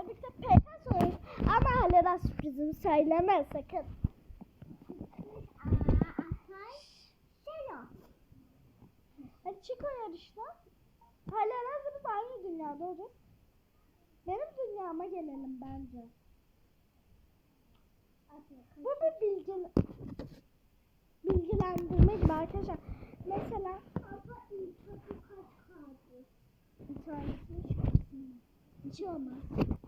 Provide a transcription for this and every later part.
arkadaşlar PK oynuyoruz. Ama hala sürprizimi söyleme sakın. Çık yarışta. Hala hazırız aynı dünyada olacağız. Benim dünyama gelelim bence. Bu bir bilgi, bilgilendirme gibi arkadaşlar. Mesela bir tanesini çıkarsın. Hiç olmaz.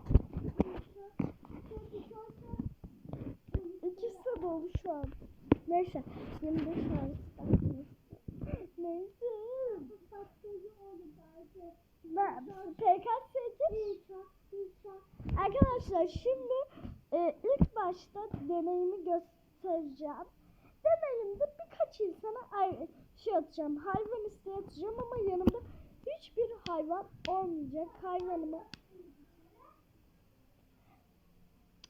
İkisi de dolu şu an. Neyse. 25 tanesi. Neyse. Ben PKS'ci Arkadaşlar şimdi e, ilk başta deneyimi göstereceğim. Deneyimde birkaç insana şey atacağım. Hayvan isteği atacağım ama yanımda hiçbir hayvan olmayacak. Hayvanımı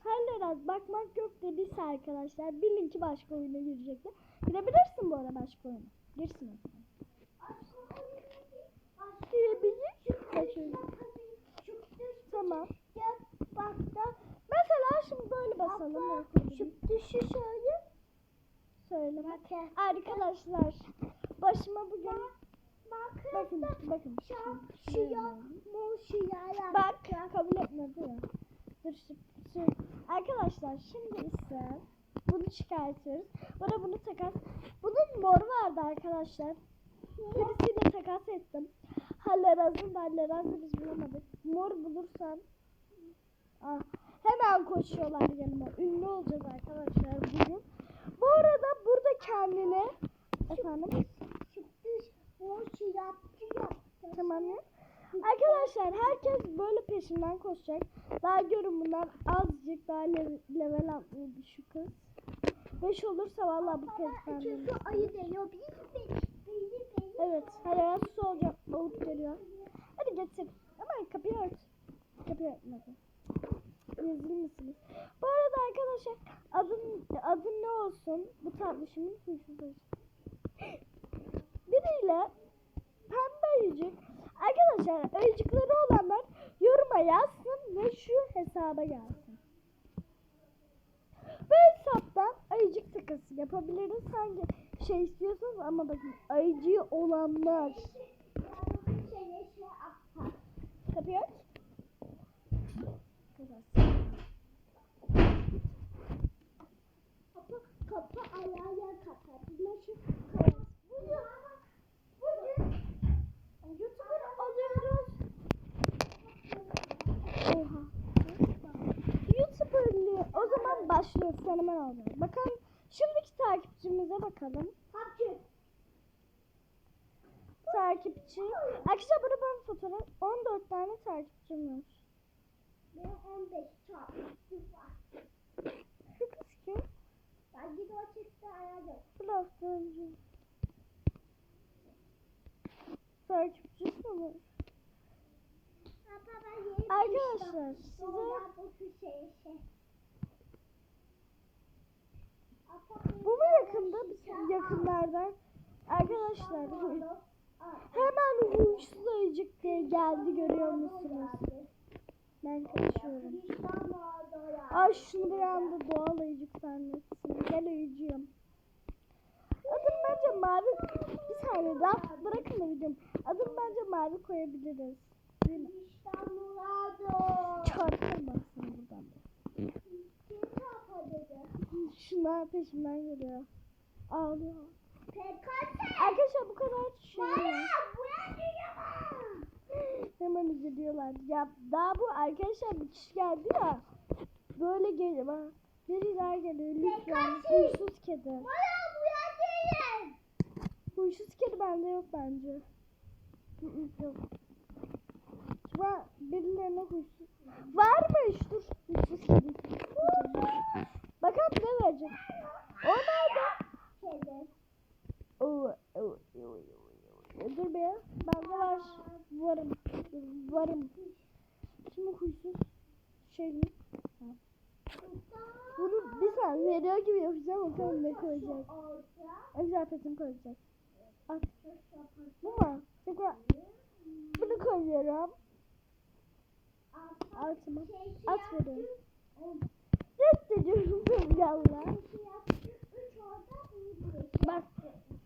Halleraz bakmak yok dediyse arkadaşlar bilin ki başka oyuna girecekler. Girebilirsin bu arada başka oyuna. Girsin. Girebilir. Tamam. Mesela şimdi böyle basalım. Şu düşü şöyle. Söyle. Arkadaşlar başıma bugün bakın bakın. Bak kabul etmedi ya. Dur. Arkadaşlar şimdi ise bunu çıkartıyoruz. Bana bunu takas. Bunun mor vardı arkadaşlar. Birisiyle takas ettim. Halleraz'ın Halleraz'ı biz bulamadık. Mor bulursan ah, hemen koşuyorlar yanıma. Ünlü olacağız arkadaşlar bugün. Bu arada burada kendine efendim tamam ya. Arkadaşlar herkes böyle peşinden koşacak. Daha görün bunlar azıcık daha le- level atlıyordu şu kız. 5 olursa vallahi bu kez ben de- ayı değiyor. Evet. Hala su olacak. Balık geliyor. Hadi getir. Ama kapıyı ört. Kapıyı örtmedi. Rezil misiniz? Bu arada arkadaşlar adın, adın ne olsun? Bu tatlışımın huysuz olsun. Biriyle pembe ayıcık. Arkadaşlar ayıcıkları olanlar yoruma yazsın ve şu hesaba gelsin. Bu hesaptan ayıcık takası yapabiliriz. Hangi şey istiyorsanız ama bakın ayıcığı olanlar. Kapıyı aç. Kapat. Kapı, kapı ayağa kapatma şu kapat. Bugün, bugün YouTuber alıyoruz. Oha. YouTuber'lığı o zaman fenomen olmaya. Bakalım şimdiki takipçimize bakalım. PUBG. Takipçi. Arkadaşlar burada ben fotoğraf 14 tane takipçim var. Benim 15 takipçim var. Şu kız kim? Ben gidip o çıktı aradım. Önce. Takipçisi mi Arkadaşlar size Sonra bu mu yakında yakınlardan? Arkadaşlar hemen huysuz ayıcık diye geldi görüyor musunuz? Ben kaçıyorum. Ay şunu bir anda doğal ayıcık zannetsin. Gel ayıcığım. Adım bence mavi. Bir saniye laf bırakın da videom. Adım bence mavi koyabiliriz. Değil mi? Çarpılmasın buradan. Şunlar peşimden geliyor. Ağlıyor. Arkadaşlar bu kadar şey. Hemen üzülüyorlar. Ya daha bu arkadaşlar bir kişi geldi ya. Böyle geliyor. Bak. Biriler geliyor. Lütfen. Huysuz kedi. Huysuz kedi bende yok bence. Yok. Var birilerine huysuz. Varmış. Dur. Huysuz kedi. Bakalım ne verecek. O nerede? Oo, oo, oo, oo. Dur be. Bende var. Varım. Varım. Şimdi huysuz şey mi? Bunu bir saniye veriyor gibi yapacağım. Bakalım ne koyacak. En güzel petim koyacak. At. Bu mu? Tekrar bunu koyuyorum. Altıma. At veriyorum. Ben bir buraya. Bak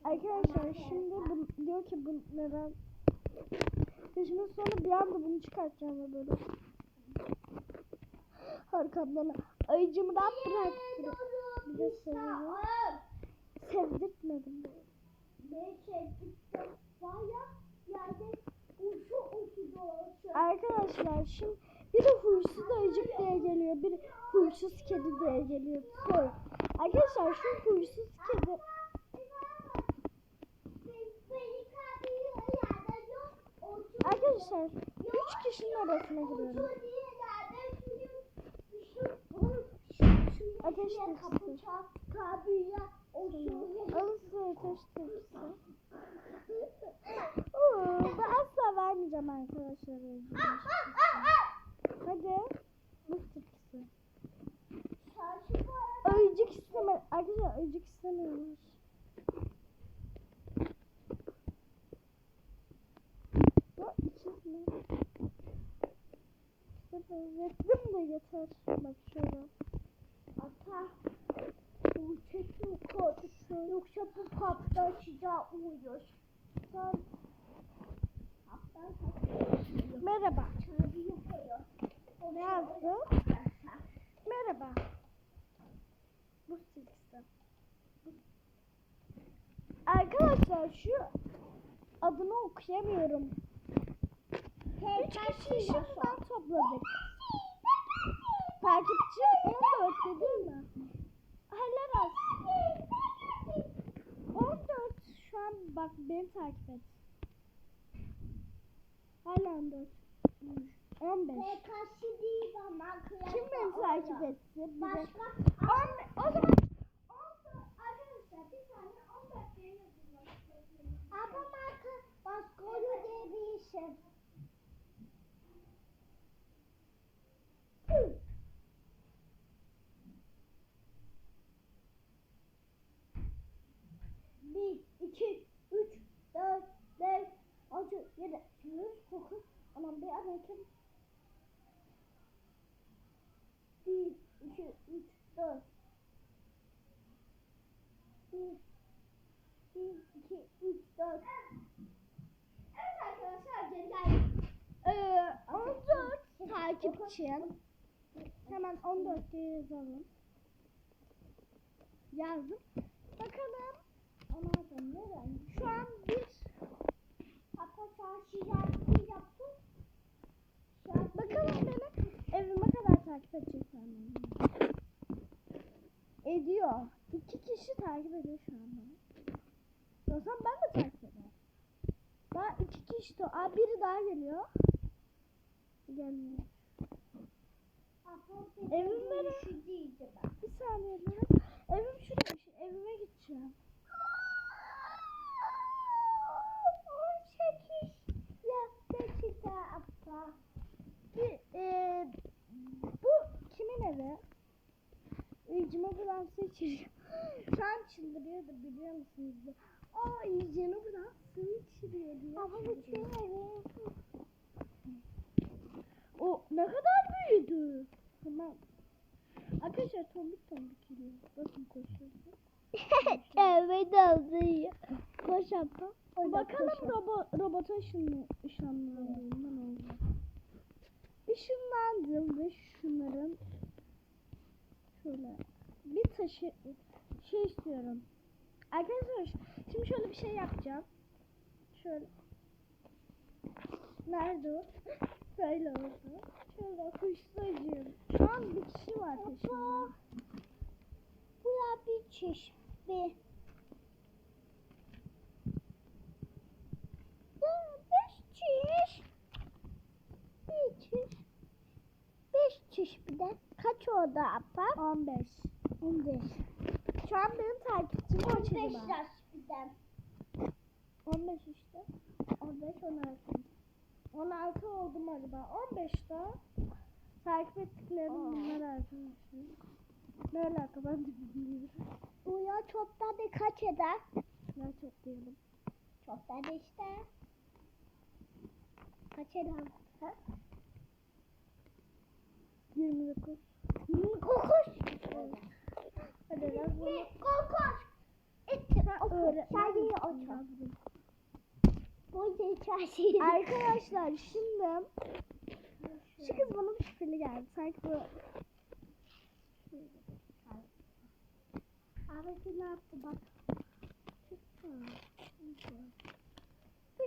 arkadaşlar şimdi bu, diyor ki bu neden Ya şimdi sonra bir anda bunu çıkartacağım böyle arkamdan ayıcımı da bırak bir de seviyorum. sevdirtmedim böyle. Ne çektikten var ya yerde uçu uçu. Arkadaşlar şimdi biri huysuz ayıcık diye geliyor biri huysuz kedi diye geliyor. Sonra, arkadaşlar şu huysuz kedi arkadaşlar üç kişinin arasına giriyorum. Ateş tepsisi. Alın size ateş tepsisi. Oo, ben asla vermeyeceğim arkadaşlar. Hadi. Buz tepkisi. Ayıcık isteme. Arkadaşlar ayıcık istemiyorlar. Bu ikiz mi? İşte benzettim de yeter. Bak şöyle. Ata, bu çekim korkusu yoksa bu kapta açacağı uyuyor. Merhaba. Ne yazdı? Merhaba. Buz tepkisi. Arkadaşlar şu adını okuyamıyorum. Üç kişiyi şimdiden topladık. Takipçi 14 değil mi? Helal olsun. 14 şu an bak beni takip et. Hala 14. 15. Karşı değil ama Kim beni takip etti? Başka. On, o zaman Bir, iki, üç, dört, beş, altı, yedi, sekiz, dokuz, on, bir, on iki, 1, 2, 3, 4. 1, 1, 2, 3, 4. Evet arkadaşlar geri geldik. Ee, 14 takipçim. Hemen 14 diye yazalım. Yazdım. Bakalım. Anladım. Neden? Şu an bir hatta çarşı yaptım. Bakalım benim evime takip edecekler mi? Ediyor. İki kişi takip ediyor şu an beni. Zaman ben de takip ederim. Daha iki kişi de. Aa, biri daha geliyor. Gelmiyor. Evim nere? Şu değildi ben. Bir saniye bana. Evim şurada. Şu evime gideceğim. 18 yaşta hatta. Bir, e, bu kimin evi? İyicime buradan su içiriyor. Şu an çıldırıyordu biliyor musunuz? Aa iyicime buradan su içiriyor diye. Ama bu benim evim. O ne kadar büyüdü. Tamam. Arkadaşlar tombik tombik geliyor. Bakın koşuyor. Evet alıyor. Koş abla. Bakalım koşalım. robo, robota ışın, Işınlandım ve şunların şöyle bir taşı şey istiyorum. Arkadaşlar şimdi şöyle bir şey yapacağım. Şöyle. Nerede o? Böyle oldu. Şöyle kuşlayacağım. Şu an bir kişi var. Bu ya bir çeşme. Ya beş çiş. Bir çiş. Beş çiş bir de. Kaç oldu apa? 15. 15. Şu an benim takipçim kaç 15 acaba? yaş bir de. 15 işte. 15, 16. 16 oldum galiba. 15 daha. Takip ettiklerim Aa. bunlar arkadaşlar. Ne alaka ben de bilmiyorum. Bu ya çokta bir kaç eder? Ne çok diyelim. Çokta da işte. Kaç eder? Ha? 29. Kokoş. Hadi lan bunu Kokoş. Otur. yavrum? Bu içerisi. Arkadaşlar şimdi şu kız bana bir şüpheli geldi. Sanki bu Abi ne yaptı bak. Bir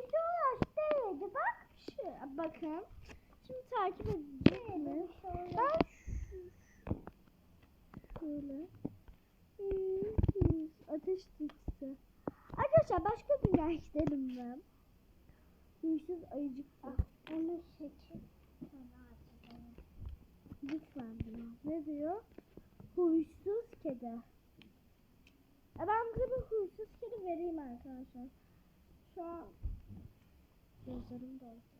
şey ulaştıydı bak. Şu, bakın. Şimdi takip edeceksiniz. Ben şu- şöyle. Ateş tütsü. Arkadaşlar başka dünya gidelim ben. Huysuz ayıcık. Onu seçin. Lütfen diyor. Ne diyor? Huysuz kedi. E ben size bir huysuz kedi vereyim arkadaşlar. Şu an gözlerim doldu.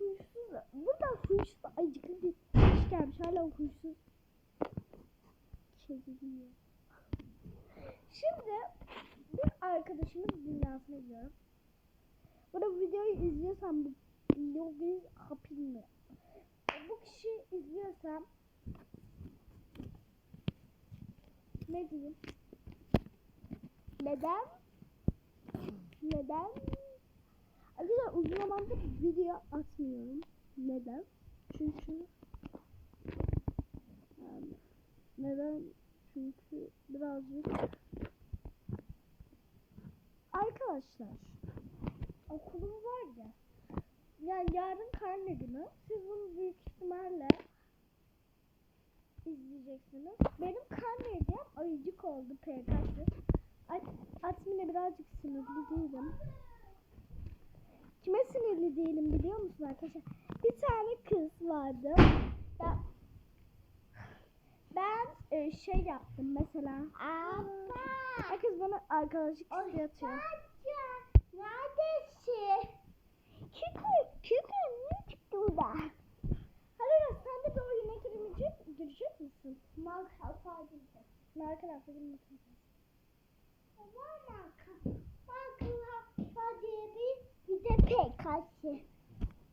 Huysuz. Burada huysuz ayıcıklı bir kuş gelmiş. Hala huysuz kedi diyor. Şimdi bir arkadaşımın dünyasına gidiyorum. Bu da videoyu izliyorsam bu Lovis Hapin mi? Bu kişi izliyorsam ne diyeyim? Neden? Neden? Arkadaşlar uzun zamandır video atmıyorum. Neden? Çünkü yani neden? Çünkü birazcık Arkadaşlar okulum var ya yani yarın karne günü. Siz bunu büyük ihtimalle izleyeceksiniz. Benim karne hediyem ayıcık oldu PKS. At, Atmine birazcık sinirli değilim. Kime sinirli değilim biliyor musun arkadaşlar? Bir tane kız vardı. Ya, ben e, şey yaptım mesela. Abla. Herkes bana arkadaşlık isteği atıyor. Neredesin? Kiko, Kiko ne çıktı burada? Hadi gel sen de bir oyuna girecek, girecek misin? Mark Alfa'daydı. Marka tarafta girmek Var Mark. Mark Alfa diye bir bir de PKS.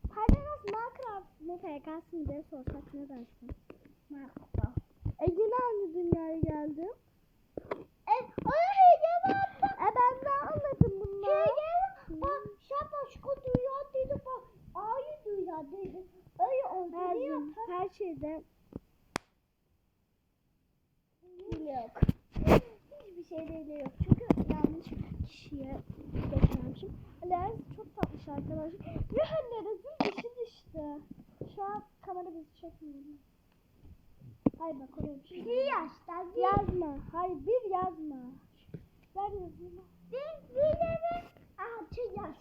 Hadi nasıl PKS mi diye sorsak ne dersin? Mark'ta. E yine aynı dünyaya geldim. E, ona hediye var bak. E ben ne anladım bunları? Hediye bak. Sen başka dünya dedi bak. Aynı dünya dedi. Öyle oldu Her, gün, her şeyde yok. Hiçbir şeyde yok. Çünkü yanlış kişiye geçmemişim. Alez çok tatlış arkadaşlar. Ve Hallerez'in işi düştü. Şu an kamera bizi çekmiyor. Hayır bak oraya bir şey. Bir yaşta bir. Yazma. Hayır bir yazma. Ver yazını. Bir, bir de bir. Altı yaş.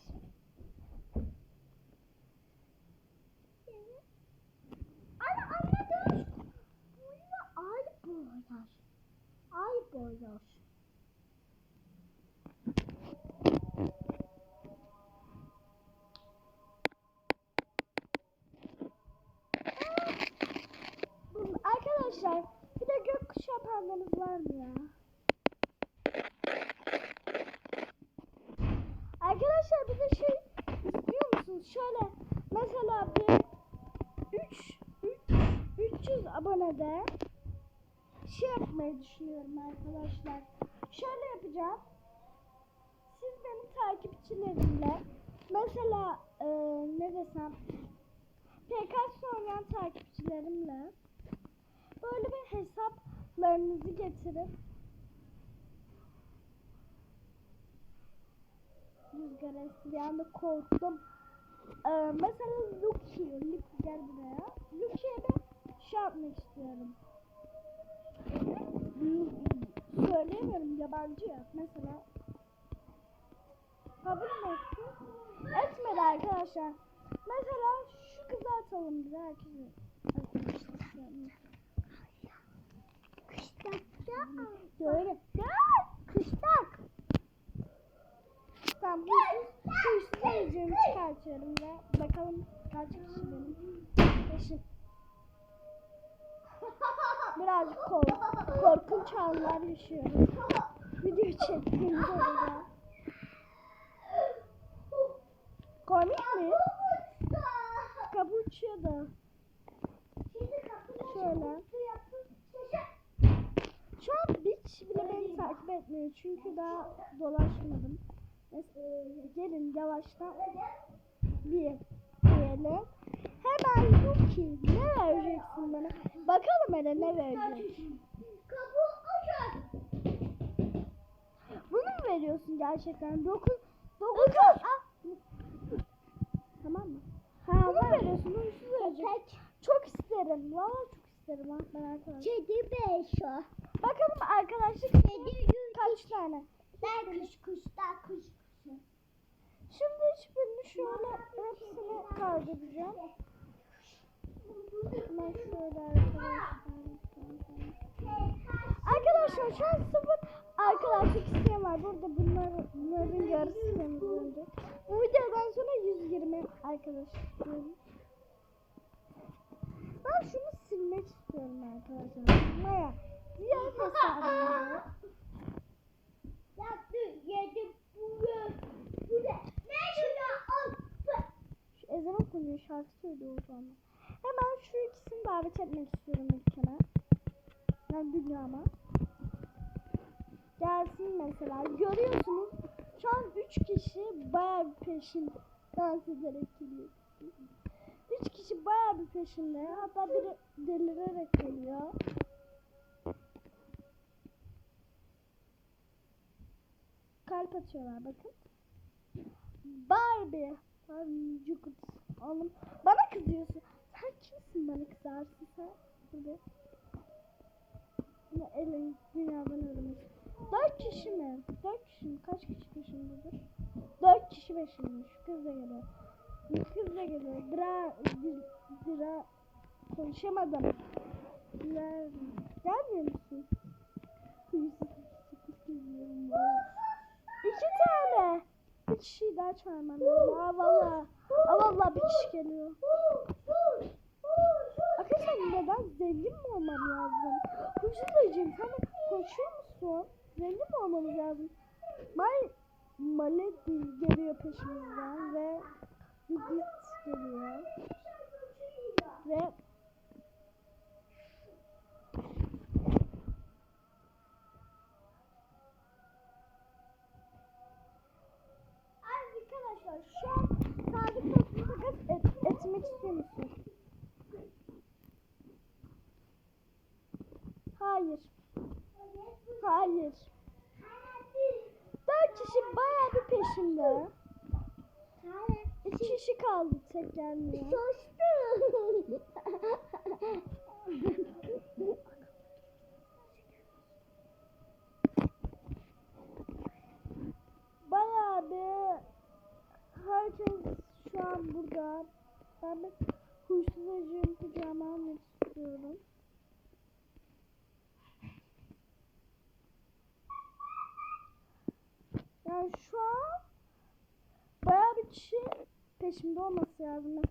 Ana anladım. Ay boylar. Ay boylar. Bunun- Arkadaşlar bir de pandanız var mı ya? Arkadaşlar bir de şey istiyor musunuz? Şöyle mesela bir 3 300 abonede şey yapmayı düşünüyorum arkadaşlar. Şöyle yapacağım. Siz benim takipçilerimle mesela e, ne desem PKS oynayan takipçilerimle böyle bir hesaplarınızı getirip rüzgar bir anda korktum. Ee, mesela Lucky, Lucky gel buraya. Lucky'ye de şey yapmak istiyorum. Söyleyemiyorum yabancı ya. Mesela kabul etti? Etmedi arkadaşlar. Mesela şu kızı atalım bize herkese. Arkadaşlar. Kışlak ya. Böyle. Kışlak. Tamam huysuz ayıcığımı çıkartıyorum ve bakalım kaç kişi benim. Beşim. Birazcık kork korkunç anlar yaşıyoruz. Video çektiğimde orada. Komik mi? Uçuyordu. Şimdi kapıda Şöyle. su yapıp şaşır. Şu an hiç bile etmiyor çünkü daha dolaşmadım. Mesela, gelin yavaştan bir diyelim. Hemen Luki ne vereceksin bana? Bakalım hele ne verecek. Bunu mu veriyorsun gerçekten? Dokuz, dokuz. Tamam mı? Ha, Bunu veriyorsun? Huysuz verecek. Köpek. Çok isterim. Valla çok isterim. Ha, ben arkadaşlar. Kedi beş o. Bakalım arkadaşlık Kedi kaç tane? Ben kuş kuş da kuş kuşu. Şimdi hiçbirini şöyle hepsini kaldıracağım. Hemen şöyle arkadaşlar. Arkadaşlar şu an sıfır arkadaşlık isteyen var. Burada bunlar, bunların yarısı temizlenecek. Bu videodan sonra 120 arkadaş istiyorum. Ben şunu silmek istiyorum arkadaşlar. Maya. Diğer hesabımı. Yaptı yedi bu bu ne? Ne şuna al. Şu ezan okunuyor şarkı söylüyor o zaman. Hemen şu ikisini davet etmek istiyorum ülkeme. Yani dünyama. Gelsin mesela. Görüyorsunuz şu an 3 kişi bayağı bir peşinde dans ederek geliyor. 3 kişi bayağı bir peşinde. Hatta biri delirerek geliyor. Kalp atıyorlar bakın. Barbie. Barbie. Oğlum bana kızıyorsun. Sen kimsin bana kızarsın sen? Burada. Bunu elin dünyadan ölmüş. Dört kişi mi? Dört kişi mi? Kaç kişi peşindedir? Dört kişi peşinde. Şu kız da geliyor. Bu kız da geliyor. Dira, di- dira, konuşamadım. Dira, gelmiyor musun? Ya. İki tane. Bir kişiyi daha çağırmam lazım. Aa valla. Aa valla bir kişi geliyor. Arkadaşlar neden zengin mi olmam lazım? Huysuzlayacağım sen de koşuyor musun? Zengin mi olmamız lazım? May Maledi geliyor peşimizden ve Yugit geliyor. Ve şu an etmek musun? Hayır. Hayır. Dört kişi bayağı bir peşimde. İki kişi kaldı tek gelmiyor. Bayağı bir herkes şu an burada. Ben de huysuz acım kucağıma almak istiyorum. Peşimde olması lazım.